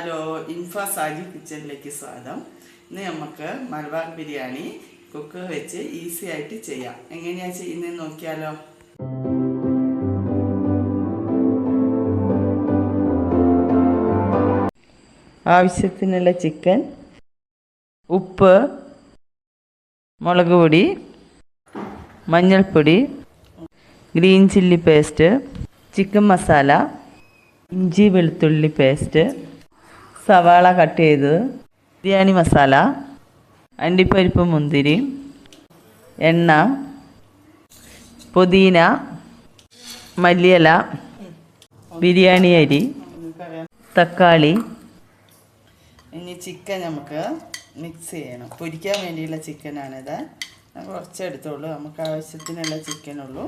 Hello ഇൻഫ Saji കിച്ചണിലേക്ക് സ്വാഗതം. ഇന്ന് നമുക്ക് മലബാർ ബിരിയാണി കുക്ക് വെച്ച് ഈസി ആയിട്ട് ചെയ്യാം. എങ്ങനെയാ ചെയ്യുന്നത് നോക്കിയാലോ? ആവശ്യത്തിനുള്ള ചിക്കൻ ഉപ്പ് മുളക് പൊടി മഞ്ഞൾപ്പൊടി green chilli paste chicken masala ഇഞ്ചി വെളുത്തുള്ളി പേസ്റ്റ് സവാള കട്ട് ചെയ്ത് ബിരിയാണി മസാല അണ്ടിപ്പരിപ്പ് മുന്തിരി എണ്ണ പുതിന മല്ലിയില ബിരിയാണി അരി തക്കാളി. ഇനി ചിക്കൻ നമുക്ക് മിക്സ് ചെയ്യണം. പൊരിക്കാൻ വേണ്ടിയുള്ള ചിക്കനാണിത് കുറച്ചെടുത്തുള്ളൂ നമുക്ക് ആവശ്യത്തിനുള്ള ചിക്കനുള്ളൂ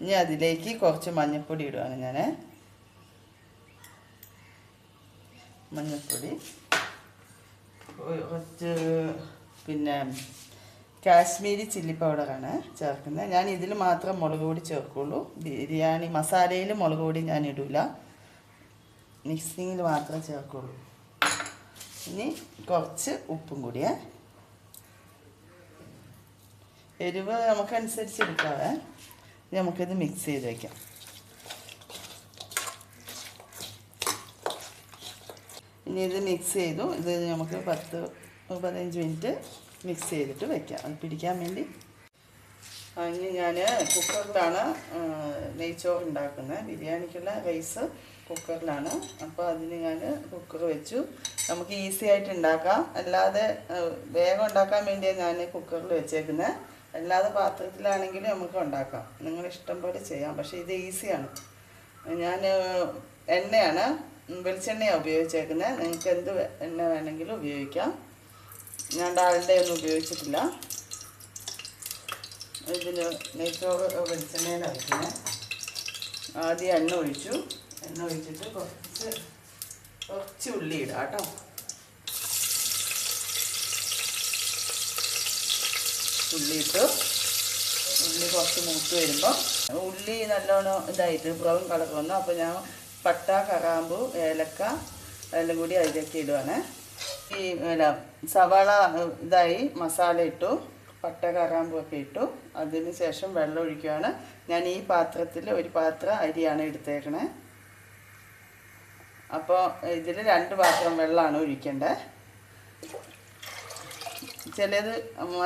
ഇനി അതിലേക്ക് കുറച്ച് മഞ്ഞൾപ്പൊടി ഇടുവാണ് ഞാൻ മഞ്ഞൾപ്പൊടി കുറച്ച് പിന്നെ കാശ്മീരി ചില്ലി പൗഡറാണ് ചേർക്കുന്നത്. ഞാൻ ഇതിൽ മാത്രം മുളക് പൊടി ചേർക്കുള്ളൂ. ബിരിയാണി മസാലയിൽ മുളക് പൊടി ഞാൻ ഇടില്ല മിക്സിങ്ങിൽ മാത്രമേ ചേർക്കുള്ളൂ. ഇനി കുറച്ച് ഉപ്പും കൂടിയേ. എരിവ് നമുക്കനുസരിച്ച് എടുക്കാവേ. നമുക്കിത് മിക്സ് ചെയ്ത് വയ്ക്കാം ഇനി ഇത് മിക്സ് ചെയ്തു. ഇത് നമുക്ക് പത്ത് പതിനഞ്ച് മിനിറ്റ് മിക്സ് ചെയ്തിട്ട് വെക്കാം. അത് പിടിക്കാൻ വേണ്ടി. ഇനി ഞാൻ കുക്കറിലാണ് നെയ്ച്ചോറ് ഉണ്ടാക്കുന്നത്. ബിരിയാണിക്കുള്ള റൈസ് കുക്കറിലാണ് അപ്പോൾ അതിന് ഞാൻ കുക്കർ വെച്ചു. നമുക്ക് ഈസി ആയിട്ട് ഉണ്ടാക്കാം. അല്ലാതെ വേഗം ഉണ്ടാക്കാൻ വേണ്ടിയാണ് ഞാൻ കുക്കറിൽ വെച്ചേക്കുന്നത് അല്ലാതെ പാത്രത്തിലാണെങ്കിലും നമുക്ക് ഉണ്ടാക്കാം. നിങ്ങളിഷ്ടം പോലെ ചെയ്യാം. പക്ഷേ ഇത് ഈസിയാണ് ഞാൻ എണ്ണയാണ് വെളിച്ചെണ്ണയാണ് ഉപയോഗിച്ചേക്കുന്നത് നിങ്ങൾക്ക് എന്ത് എണ്ണ വേണമെങ്കിലും ഉപയോഗിക്കാം. ഞാൻ ഡാലിന്റെ ഒന്നും ഉപയോഗിച്ചിട്ടില്ല. ഇതിന് നെയ്ച്ചോറ് വെളിച്ചെണ്ണയിൽ വയ്ക്കുന്നത് ആദ്യം എണ്ണ ഒഴിച്ചു. എണ്ണ ഒഴിച്ചിട്ട് കുറച്ച് കുറച്ച് ഉള്ളി ഇടാം കേട്ടോ ഉള്ളി ഇട്ടു. ഉള്ളി കുറച്ച് മൂത്ത് വരുമ്പോൾ ഉള്ളി നല്ലോണം ഇതായിട്ട് ബ്രൗൺ കളർ വന്നു. അപ്പോൾ ഞാൻ പട്ട കറാമ്പു ഏലക്ക എല്ലാം കൂടി അതിലേക്ക് ഇടുവാണ്. ഈ പിന്നെ സവാള ഇതായി മസാല ഇട്ടു പട്ട കറാമ്പു ഒക്കെ ഇട്ടു. അതിന് ശേഷം വെള്ളം ഒഴിക്കുകയാണ് ഞാൻ ഈ പാത്രത്തിൽ ഒരു പാത്രം അരിയാണ് എടുത്തേക്കണേ. അപ്പോൾ ഇതിൽ രണ്ട് പാത്രം വെള്ളമാണ് ഒഴിക്കേണ്ടത് ചിലത്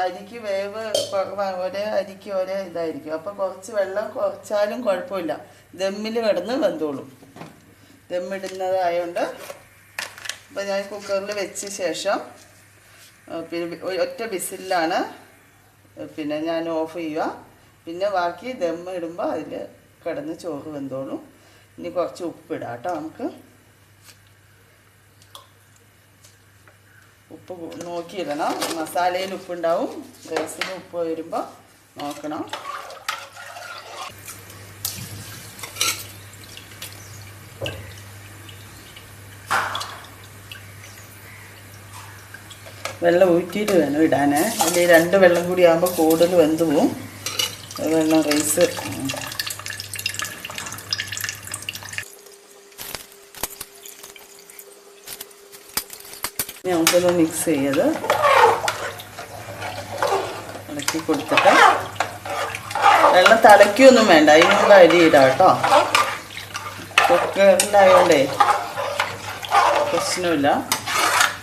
അരിക്ക് വേവ് ഒരേ അരിക്ക് ഒരേ ഇതായിരിക്കും. അപ്പോൾ കുറച്ച് വെള്ളം കുറച്ചാലും കുഴപ്പമില്ല. ദമ്മിൽ കിടന്ന് വെന്തോളും. ദമ്മിടുന്നതായതുകൊണ്ട് അപ്പോൾ ഞാൻ കുക്കറിൽ വെച്ച ശേഷം പിന്നെ ഒറ്റ ബിസിലാണ് പിന്നെ ഞാൻ ഓഫ് ചെയ്യുക. പിന്നെ ബാക്കി ദമ്മ് ഇടുമ്പോൾ അതിൽ കിടന്ന് ചോറ് വെന്തോളും. ഇനി കുറച്ച് ഉപ്പിടാം കേട്ടോ നമുക്ക്. ഉപ്പ് നോക്കിയിടണം. മസാലയിൽ ഉപ്പുണ്ടാവും. റൈസിന് ഉപ്പ് വരുമ്പോൾ നോക്കണം. വെള്ളം ഊറ്റിയിട്ട് വേണം ഇടാനേ. അതിൽ രണ്ട് വെള്ളം കൂടി ആകുമ്പോൾ കൂടുതൽ വെന്ത് പോവും. വെള്ളം റൈസ്. നമുക്കൊന്ന് മിക്സ് ചെയ്ത് ഇളക്കി കൊടുത്തിട്ട് വെള്ളം തിളയ്ക്കൊന്നും വേണ്ട. അതിനുള്ള അരി ഇടാം കേട്ടോ. കുക്കറിലായോണ്ടേ പ്രശ്നമില്ല.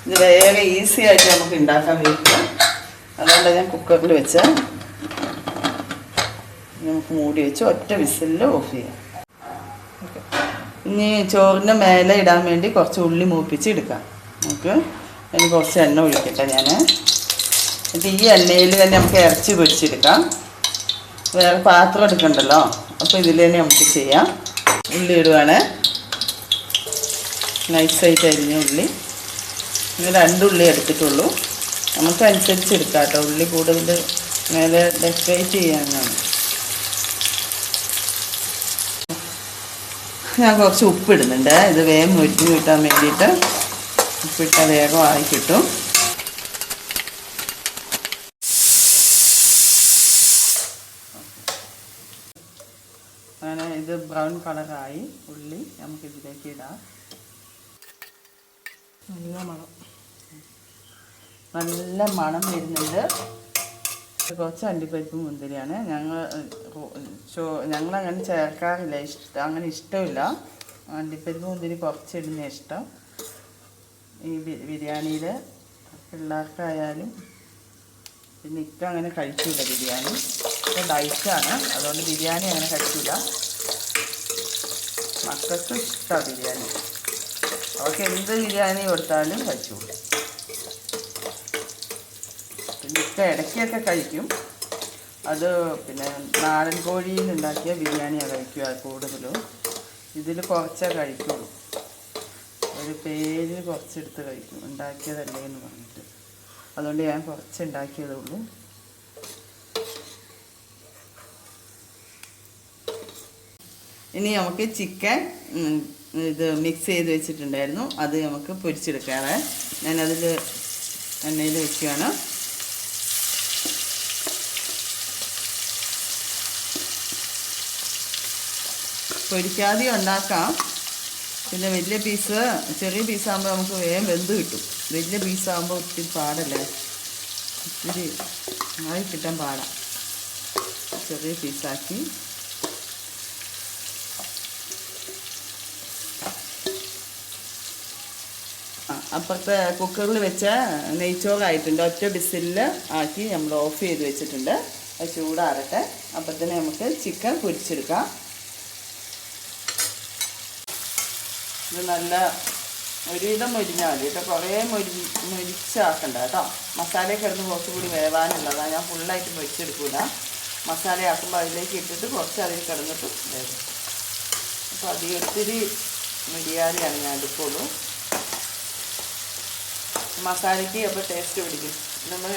ഇത് വേഗം ഈസി ആയിട്ട് നമുക്ക് ഉണ്ടാക്കാൻ പറ്റും അതുകൊണ്ട് ഞാൻ കുക്കറിൽ വെച്ച്. നമുക്ക് മൂടി വെച്ച് ഒറ്റ വിസിലിൽ ഓഫ് ചെയ്യാം. ഇനി ചോറിന് മേലെ ഇടാൻ വേണ്ടി കുറച്ച് ഉള്ളി മൂപ്പിച്ച് എടുക്കാം. നമുക്ക് അതിന് കുറച്ച് എണ്ണ ഒഴിക്കട്ടെ ഞാൻ എന്നിട്ട് ഈ എണ്ണയിൽ തന്നെ നമുക്ക് ഇറച്ചി പൊരിച്ചെടുക്കാം. വേറെ പാത്രം എടുക്കണ്ടല്ലോ. അപ്പോൾ ഇതിൽ തന്നെ നമുക്ക് ചെയ്യാം. ഉള്ളി ഇടുവാണ്. നൈസായിട്ട് അരിഞ്ഞ ഉള്ളി. ഇങ്ങനെ രണ്ടുള്ളി എടുത്തിട്ടുള്ളൂ. നമുക്ക് അനുസരിച്ച് എടുക്കാം കേട്ടോ. ഉള്ളി കൂടുതൽ മേലെ ഡെക്കറേറ്റ് ചെയ്യാനാണ്. ഞാൻ കുറച്ച് ഉപ്പിടുന്നുണ്ട് ഇത് വേഗം മുരിഞ്ഞ് കിട്ടാൻ വേണ്ടിയിട്ട് ഉപ്പിട്ടാൽ വേഗം ആയി കിട്ടും. അങ്ങനെ ഇത് ബ്രൗൺ കളറായി. ഉള്ളി നമുക്കിതിലേക്ക് ഇടാം. നല്ല മണം. നല്ല മണം വരുന്നുണ്ട്. കുറച്ച് അണ്ടിപ്പരിപ്പ് മുന്തിരിയാണ്. ഞങ്ങൾ ചോ ഞങ്ങളങ്ങനെ ചേർക്കാറില്ല. ഇഷ്ടം അങ്ങനെ ഇഷ്ടമില്ല. അണ്ടിപ്പരിപ്പ് മുന്തിരി കുറച്ചിടുന്ന ഇഷ്ടം. ഈ ബിരിയാണിയിൽ പിള്ളേർക്കായാലും പിന്നെ ഇപ്പം അങ്ങനെ കഴിക്കില്ല ബിരിയാണി. ഇപ്പം ഡയറ്റാണ്. അതുകൊണ്ട് ബിരിയാണി അങ്ങനെ കഴിച്ചില്ല മക്കൾക്ക് ഇഷ്ടമാണ് ബിരിയാണി. അവർക്ക് എന്ത് ബിരിയാണി കൊടുത്താലും പിന്നെ ഇപ്പം ഇടയ്ക്കൊക്കെ കഴിക്കും. അത് പിന്നെ നാടൻ കോഴിയിൽ ഉണ്ടാക്കിയ ബിരിയാണിയാണ് കഴിക്കുക കൂടുതലും. ഇതിൽ കുറച്ചേ കഴിക്കുള്ളൂ. ഒരു പേര് കുറച്ചെടുത്ത് കഴിക്കും. ഉണ്ടാക്കിയതല്ലേ എന്ന് പറഞ്ഞിട്ട്. അതുകൊണ്ട് ഞാൻ കുറച്ച് ഉണ്ടാക്കിയതേ ഉള്ളൂ. ഇനി നമുക്ക് ചിക്കൻ ഇത് മിക്സ് ചെയ്ത് വെച്ചിട്ടുണ്ടായിരുന്നു. അത് നമുക്ക് പൊരിച്ചെടുക്കാറ് ഞാനതിൽ എണ്ണയിൽ വെക്കുകയാണ്. പൊരിക്കാതെ ഉണ്ടാക്കാം. പിന്നെ വലിയ പീസ് ചെറിയ പീസാകുമ്പോൾ നമുക്ക് വേഗം വെന്ത് കിട്ടും. വലിയ പീസാകുമ്പോൾ ഒത്തിരി പാടല്ലേ? ഒത്തിരി ആയി കിട്ടാൻ പാടാം. ചെറിയ പീസാക്കി ആ, അപ്പുറത്തെ കുക്കറിൽ വെച്ച നെയ്ച്ചോറായിട്ടുണ്ട്. ഒറ്റ ബിസിലിൽ ആക്കി നമ്മൾ ഓഫ് ചെയ്ത് വെച്ചിട്ടുണ്ട്. അത് ചൂടാറട്ടെ. അപ്പത്തന്നെ നമുക്ക് ചിക്കൻ പൊരിച്ചെടുക്കാം. ഇത് നല്ല ഒരുവിധം മൊരിഞ്ഞാൽ മതി കേട്ടോ. കുറേ മൊരി മൊരിച്ചാക്കണ്ട കേട്ടോ. മസാല കിടന്ന് കുറച്ചുകൂടി വേവാനുള്ളതാണ്. ഞാൻ ഫുള്ളായിട്ട് മൊരിച്ചെടുക്കൂല മസാല ആക്കുമ്പോൾ അതിലേക്ക് ഇട്ടിട്ട് കുറച്ച് അതിൽ കിടന്നിട്ട് വേവും അപ്പോൾ അധികം ഒത്തിരി മൊരിയാതെയാണ് ഞാൻ എടുക്കുള്ളൂ. മസാലയ്ക്ക് അപ്പോൾ ടേസ്റ്റ് പിടിക്കും. നമ്മൾ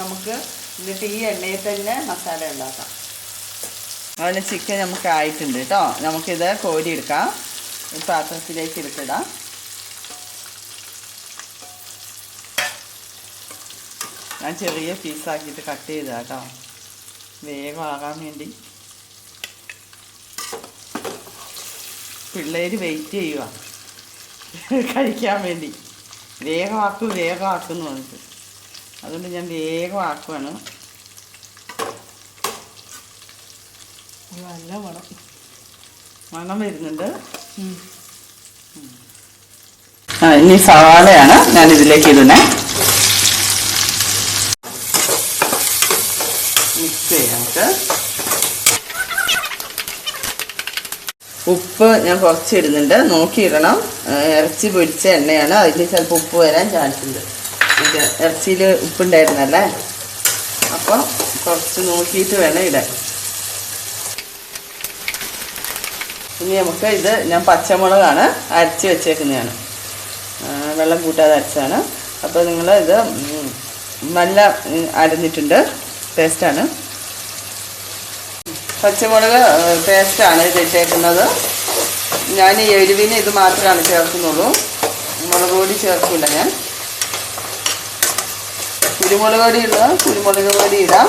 നമുക്ക് എന്നിട്ട് ഈ എണ്ണയിൽ തന്നെ മസാല ഉണ്ടാക്കാം. അതുപോലെ ചിക്കൻ നമുക്ക് ആയിട്ടുണ്ട് കേട്ടോ നമുക്കിത് കോരിയെടുക്കാം. ഈ പാത്രത്തിലേക്ക് എടുത്തിടാം. ഞാൻ ചെറിയ പീസാക്കിയിട്ട് കട്ട് ചെയ്താ കേട്ടോ വേഗം ആകാൻ വേണ്ടി. പിള്ളേർ വെയിറ്റ് ചെയ്യുക കഴിക്കാൻ വേണ്ടി. വേഗം ആക്കും വേഗം ആക്കും എന്ന് പറഞ്ഞിട്ട്. അതുകൊണ്ട് ഞാൻ വേഗമാക്കുവാണ് നല്ല മണം. മണം വരുന്നുണ്ട്. ആ ഇനി സവാളയാണ് ഞാൻ ഇതിലേക്ക് ഇടുന്നേ. മിക്സ് ചെയ്യാം നമുക്ക് ഉപ്പ് ഞാൻ കുറച്ച് ഇടുന്നുണ്ട് നോക്കിയിടണം ഇറച്ചി പൊരിച്ച എണ്ണയാണ്. അതിൽ ചിലപ്പോൾ ഉപ്പ് വരാൻ ചാൻസ് ഉണ്ട്. ഇറച്ചിയിൽ ഉപ്പുണ്ടായിരുന്നല്ലേ? അപ്പോൾ കുറച്ച് നോക്കിയിട്ട് വേണം ഇടാൻ. ഇനി നമുക്ക് ഇത് ഞാൻ പച്ചമുളകാണ് അരച്ച് വെച്ചേക്കുന്നതാണ്. വെള്ളം കൂട്ടാതെ അരച്ചാണ് അപ്പോൾ നിങ്ങൾ ഇത് നല്ല അരഞ്ഞിട്ടുണ്ട്. ടേസ്റ്റാണ് പച്ചമുളക് പേസ്റ്റാണ് ഇട്ടേക്കുന്നത്. ഞാൻ ഈ എരിവിന് ഇത് മാത്രമാണ് ചേർക്കുന്നുള്ളൂ. മുളക് പൊടി ചേർക്കില്ല ഞാൻ. കുരുമുളക് പൊടി ഇടുക. കുരുമുളക് പൊടി ഇടാം.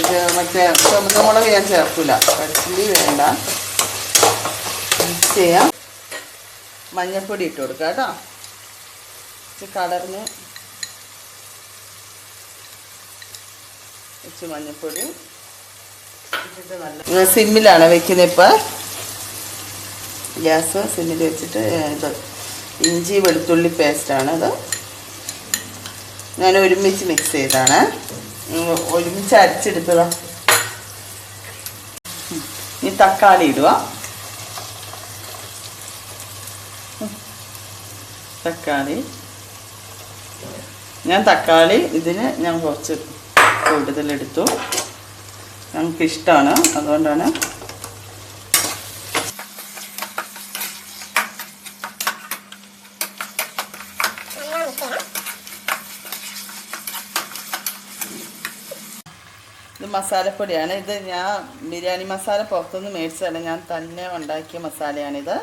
ഇത് മറ്റേ ചുമന്ന മുളക് ഞാൻ ചേർക്കില്ല പച്ചി വേണ്ട. മിക്സ് ചെയ്യാം. മഞ്ഞൾപ്പൊടി ഇട്ട് കൊടുക്കുക കേട്ടോ. കളറിന് കുറച്ച് മഞ്ഞൾപ്പൊടി. സിമ്മിലാണ് വെക്കുന്നത് ഇപ്പം. ഗ്യാസ് സിമ്മിൽ വെച്ചിട്ട് ഇത് ഇഞ്ചി വെളുത്തുള്ളി പേസ്റ്റാണ് അത്. ഞാൻ ഒരുമിച്ച് മിക്സ് ചെയ്താണ് ഒരുമിച്ച് അരച്ചെടുത്തതാ. ഇനി തക്കാളി ഇടുക. തക്കാളി. ഞാൻ തക്കാളി ഇതിന് ഞാൻ കുറച്ച് കൂടുതലെടുത്തു. ഞങ്ങൾക്ക് ഇഷ്ടമാണ് അതുകൊണ്ടാണ്. ഇത് മസാലപ്പൊടിയാണ്. ഇത് ഞാൻ ബിരിയാണി മസാല പുറത്തുനിന്ന് മേടിച്ചതല്ല. ഞാൻ തന്നെ ഉണ്ടാക്കിയ മസാലയാണിത്.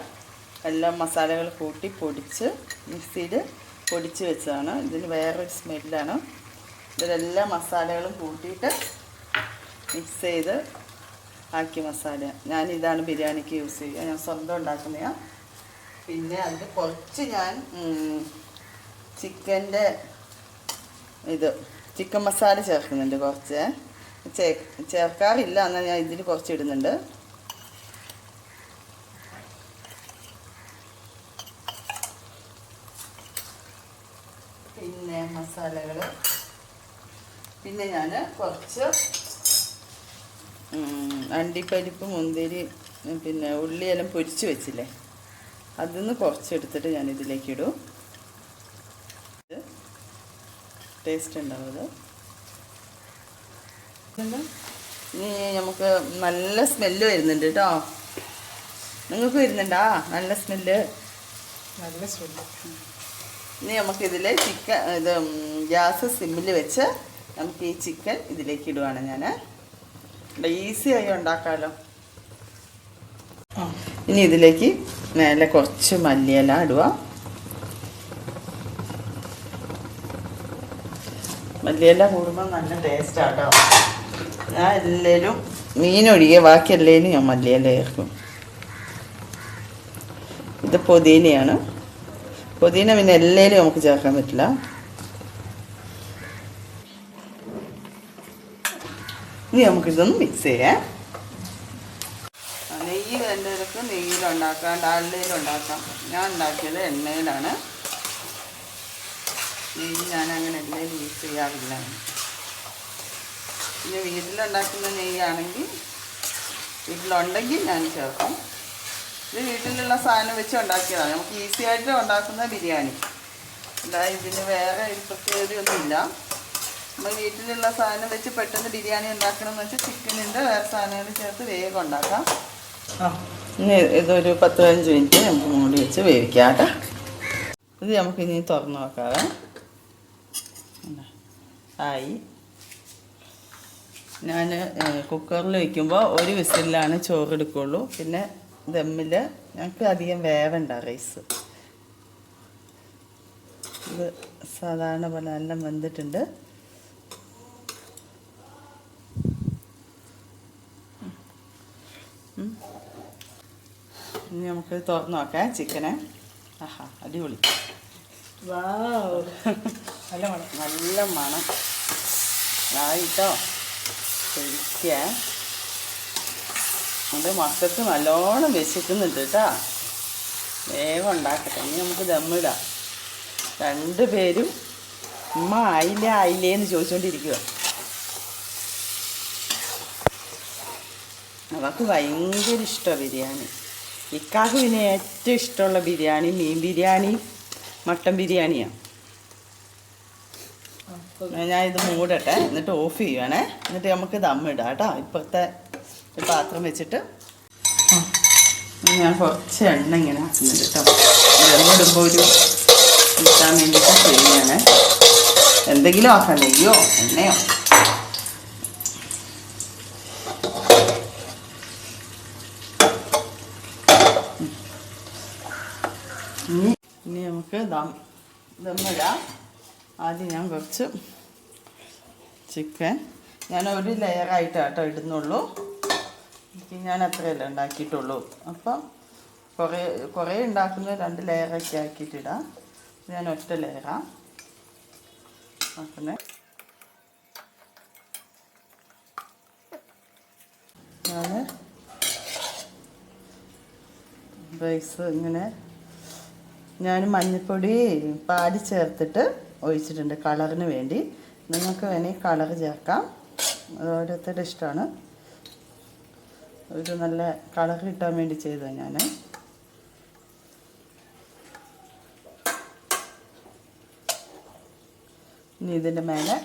എല്ലാം മസാലകൾ കൂട്ടി പൊടിച്ച് മിക്സിയിൽ പൊടിച്ച് വെച്ചതാണ്. ഇതിന് വേറൊരു സ്മെല്ലാണ്. ഇതിലെല്ലാ മസാലകളും കൂട്ടിയിട്ട് മിക്സ് ചെയ്ത് ആക്കിയ മസാല. ഞാൻ ഇതാണ് ബിരിയാണിക്ക് യൂസ് ചെയ്യുക. ഞാൻ സ്വന്തം ഉണ്ടാക്കുന്നതാണ് പിന്നെ അതിൽ കുറച്ച് ഞാൻ ചിക്കന്റെ ഇത് ചിക്കൻ മസാല ചേർക്കുന്നുണ്ട് കുറച്ച്. ചേർക്കാറില്ല എന്നാൽ ഞാൻ ഇതിൽ കുറച്ച് ഇടുന്നുണ്ട്. പിന്നെ മസാലകൾ പിന്നെ ഞാൻ കുറച്ച് അണ്ടിപ്പരിപ്പ് മുന്തിരി പിന്നെ ഉള്ളിയെല്ലാം പൊരിച്ച് വെച്ചില്ലേ? അതിൽ നിന്ന് കുറച്ച് എടുത്തിട്ട് ഞാൻ ഇതിലേക്ക് ഇടും ടേസ്റ്റ് ഉണ്ടാവും അത്? ഇനി നമുക്ക് നല്ല സ്മെല്ല് വരുന്നുണ്ട് കേട്ടോ. നിങ്ങൾക്ക് വരുന്നുണ്ടാ? നല്ല സ്മെല്ല്? നല്ല സ്മെല്ല്. ഇനി നമുക്കിതിൽ ചിക്കൻ ഇത് ഗ്യാസ് സിമ്മിൽ വെച്ച് നമുക്ക് ഈ ചിക്കൻ ഇതിലേക്ക് ഇടുവാണ് ഞാൻ ഈസി ആയി ഉണ്ടാക്കാമല്ലോ ഇനി ഇതിലേക്ക് മേലെ കുറച്ച് മല്ലിയില ഇടുക. മല്ലിയില കൂടുമ്പോൾ നല്ല ടേസ്റ്റ് ആട്ടോ. ഞാൻ എല്ലാവരും മീനൊഴികെ ബാക്കി എല്ലാവരും ഞാൻ മല്ലിയില ചേർക്കും. ഇത് പുതിനയാണ്. പുതിന പിന്നെ എല്ലാവരും നമുക്ക് ചേർക്കാൻ പറ്റില്ല. ഇനി നമുക്കിതൊന്ന് മിക്സ് ചെയ്യാം. നെയ്യ് എന്റെ അടുത്ത് നെയ്യിലുണ്ടാക്കാം ഡാലിലുണ്ടാക്കാം ഞാൻ ഉണ്ടാക്കിയത് എണ്ണയിലാണ്. നെയ്യ് ഞാൻ അങ്ങനെ എണ്ണയിൽ യൂസ് ചെയ്യാറില്ല. പിന്നെ വീട്ടിലുണ്ടാക്കുന്ന നെയ്യാണെങ്കിൽ വീട്ടിലുണ്ടെങ്കിൽ ഞാൻ ചേർക്കും. ഇത് വീട്ടിലുള്ള സാധനം വെച്ച് ഉണ്ടാക്കിയതാണ്. നമുക്ക് ഈസി ആയിട്ട് ഉണ്ടാക്കുന്ന ബിരിയാണി. അല്ലാതെ ഇതിന് വേറെ ഒരു പ്രത്യേകതയൊന്നുമില്ല. നമ്മൾ വീട്ടിലുള്ള സാധനം വെച്ച് പെട്ടെന്ന് ബിരിയാണി ഉണ്ടാക്കണം എന്ന് വെച്ചാൽ ചിക്കനിന്റെ വേറെ സാധനങ്ങൾ ചേർത്ത് വേഗം ഉണ്ടാക്കാം. ഇനി ഇതൊരു പത്ത് പതിനഞ്ച് മിനിറ്റ് നമുക്ക് മൂടി വെച്ച് വേവിക്കാം കേട്ടോ ഇത് നമുക്ക് ഇനി തുറന്ന് നോക്കാതെ ആയി. ഞാൻ കുക്കറിൽ വയ്ക്കുമ്പോൾ ഒരു വിസിലാണ് ചോറ് എടുക്കുള്ളൂ പിന്നെ ദമ്മിൽ ഞങ്ങൾക്ക് അധികം വേവണ്ട റൈസ്. ഇത് സാധാരണ പോലെ നല്ല വെന്തിട്ടുണ്ട്. ഇനി നമുക്ക് തുറന്ന് നോക്കാം. ചിക്കനെ. ആഹാ അടിപൊളി. നല്ല മണം. നല്ല മണം. ആയിട്ടോ കഴിക്കുക നമ്മുടെ മക്കൾക്ക് നല്ലോണം വിശക്കുന്നുണ്ട് കേട്ടോ. വേഗം ഉണ്ടാക്കട്ടെ. ഇനി നമുക്ക് ദമ്മിടാം രണ്ട് പേരും ഉമ്മ ആയില്ലേ ആയില്ലേ എന്ന് ചോദിച്ചുകൊണ്ടിരിക്കുക അവർക്ക് ഭയങ്കര ഇഷ്ടമാണ് ബിരിയാണി. ഇക്കാക്ക് പിന്നെ ഏറ്റവും ഇഷ്ടമുള്ള ബിരിയാണി മീൻ ബിരിയാണി മട്ടൻ ബിരിയാണിയാണ് ഞാൻ ഇത് മൂടട്ടെ എന്നിട്ട് ഓഫ് ചെയ്യുവാണേ. എന്നിട്ട് നമുക്ക് ദമ്മിടാം കേട്ടോ. ഇപ്പോഴത്തെ പാത്രം വെച്ചിട്ട്. ഞാൻ കുറച്ച് എണ്ണ ഇങ്ങനെ ആക്കുന്നുണ്ട് കേട്ടോ. ഇടുമ്പോൾ ഒരു കിട്ടാൻ വേണ്ടിയിട്ട് ചെയ്യുകയാണ് എന്തെങ്കിലും ആക്കാം നെയ്യോ എണ്ണയോ? ഇനി ഇനി നമുക്ക് ദം ദമ്മിടാം. ആദ്യം ഞാൻ കുറച്ച് ചിക്കൻ. ഞാൻ ഒരു ലെയറായിട്ട് കേട്ടോ ഇടുന്നുള്ളൂ. എനിക്ക് ഞാൻ അത്രയല്ല ഉണ്ടാക്കിയിട്ടുള്ളൂ. അപ്പം കുറേ കുറേ ഉണ്ടാക്കുന്ന രണ്ട് ലെയറൊക്കെ ആക്കിയിട്ടിടാം ഞാൻ ഒറ്റ ലെയറാണ് ആക്കുന്നത് ഞാൻ റൈസ് ഇങ്ങനെ ഞാൻ മഞ്ഞൾപ്പൊടി പാടി ചേർത്തിട്ട് ഒഴിച്ചിട്ടുണ്ട് കളറിന് വേണ്ടി. നിങ്ങൾക്ക് വേണമെങ്കിൽ കളർ ചേർക്കാം. അത് ഓരോരുത്തരുടെ ഇഷ്ടമാണ്. ഒരു നല്ല കളർ കിട്ടാൻ വേണ്ടി ചെയ്തതാണ് ഞാൻ ഇനി ഇതിന്റെ മേലെ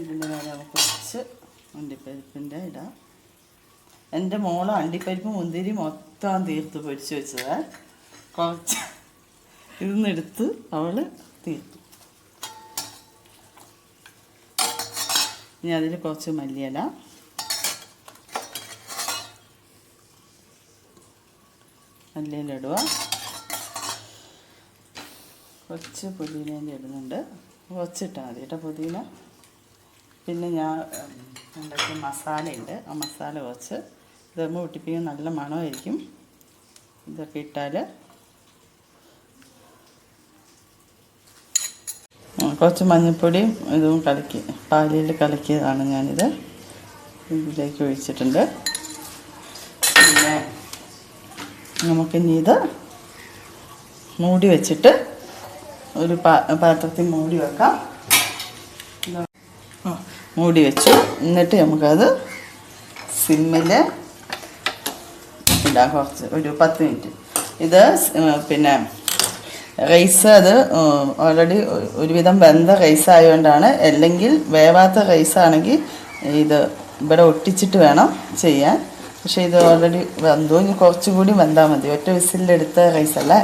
ഇതിന്റെ മേലെ നമുക്ക് കുറച്ച് അണ്ടിപ്പരിപ്പിന്റെ ഇടാം. എന്റെ മോൾ അണ്ടിപ്പരിപ്പ് മുന്തിരി മൊത്തം തീർത്ത് പൊരിച്ച് വെച്ചത്. കുറച്ച് ഇതെടുത്ത് അവൾ തീർത്തു. ഇനി അതിൽ കുറച്ച് മല്ലിയില. മല്ലിയില ഇടുക. കുറച്ച് പുതിനേന്റെ ഇടുന്നുണ്ട്. കുറച്ചിട്ടാൽ മതി കേട്ടോ പുതിന. പിന്നെ ഞാൻ ഉണ്ടാക്കിയ മസാലയുണ്ട് ആ മസാല കുറച്ച് നമ്മൾ ഒട്ടിപ്പിക്കാൻ നല്ല മണമായിരിക്കും. ഇതൊക്കെ ഇട്ടാൽ കുറച്ച് മഞ്ഞൾപ്പൊടിയും ഇതും കലക്കി പാലിൽ കലക്കിയതാണ് ഞാനിത്. ഇതിലേക്ക് ഒഴിച്ചിട്ടുണ്ട്. പിന്നെ നമുക്കിനി ഇത് മൂടി വെച്ചിട്ട് ഒരു പാത്രത്തിൽ മൂടി വെക്കാം. ഇതാ. മൂടി വെച്ചു. എന്നിട്ട് നമുക്കത് സിമ്മിൽ ഇടാം. കുറച്ച് ഒരു പത്ത് മിനിറ്റ്. ഇത് പിന്നെ റൈസ് അത് ഓൾറെഡി ഒരുവിധം വെന്ത റൈസ് ആയതുകൊണ്ടാണ്. അല്ലെങ്കിൽ വേവാത്ത റൈസ് ആണെങ്കിൽ ഇത് ഇവിടെ ഒട്ടിച്ചിട്ട് വേണം ചെയ്യാൻ. പക്ഷേ ഇത് ഓൾറെഡി വെന്തു? ഇനി കുറച്ചുകൂടി വെന്താൽ മതി. ഒറ്റ വിസിലെടുത്ത റൈസ് അല്ലേ?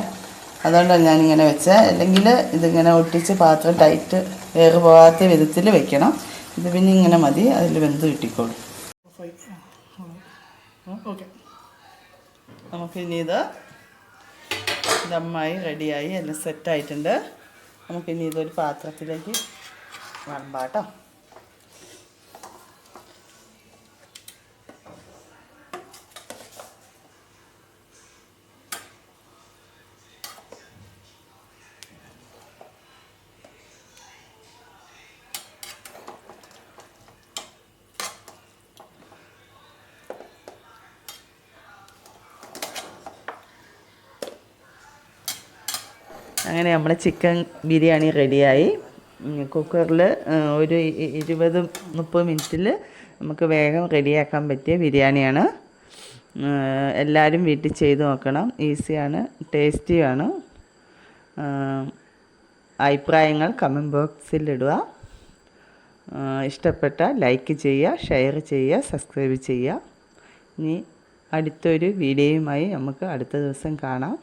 അതുകൊണ്ടാണ് ഞാനിങ്ങനെ വെച്ചത് അല്ലെങ്കിൽ ഇതിങ്ങനെ ഒട്ടിച്ച് പാത്രം ടൈറ്റ് വേറെ പോകാത്ത വിധത്തിൽ വെക്കണം. ഇത് പിന്നെ ഇങ്ങനെ മതി അതിൽ വെന്ത് കിട്ടിക്കോളും. ഓക്കെ. നമുക്ക് ഇനി ഇത് ദമ്മായി റെഡിയായി എല്ലാം സെറ്റായിട്ടുണ്ട് നമുക്കിനി ഇതൊരു പാത്രത്തിലേക്ക് വിളമ്പാട്ടോ അങ്ങനെ നമ്മൾ ചിക്കൻ ബിരിയാണി റെഡിയായി. കുക്കറിൽ ഒരു ഇരുപത് മുപ്പത് മിനിറ്റിൽ നമുക്ക് വേഗം റെഡിയാക്കാൻ പറ്റിയ ബിരിയാണിയാണ്. എല്ലാവരും വീട്ടിൽ ചെയ്ത് നോക്കണം. ഈസിയാണ് ടേസ്റ്റിയാണ്. അഭിപ്രായങ്ങൾ കമന്റ് ബോക്സിൽ ഇടുക. ഇഷ്ടപ്പെട്ട ലൈക്ക് ചെയ്യുക ഷെയർ ചെയ്യുക സബ്സ്ക്രൈബ് ചെയ്യുക. ഇനി അടുത്തൊരു വീഡിയോയുമായി നമുക്ക് അടുത്ത ദിവസം കാണാം.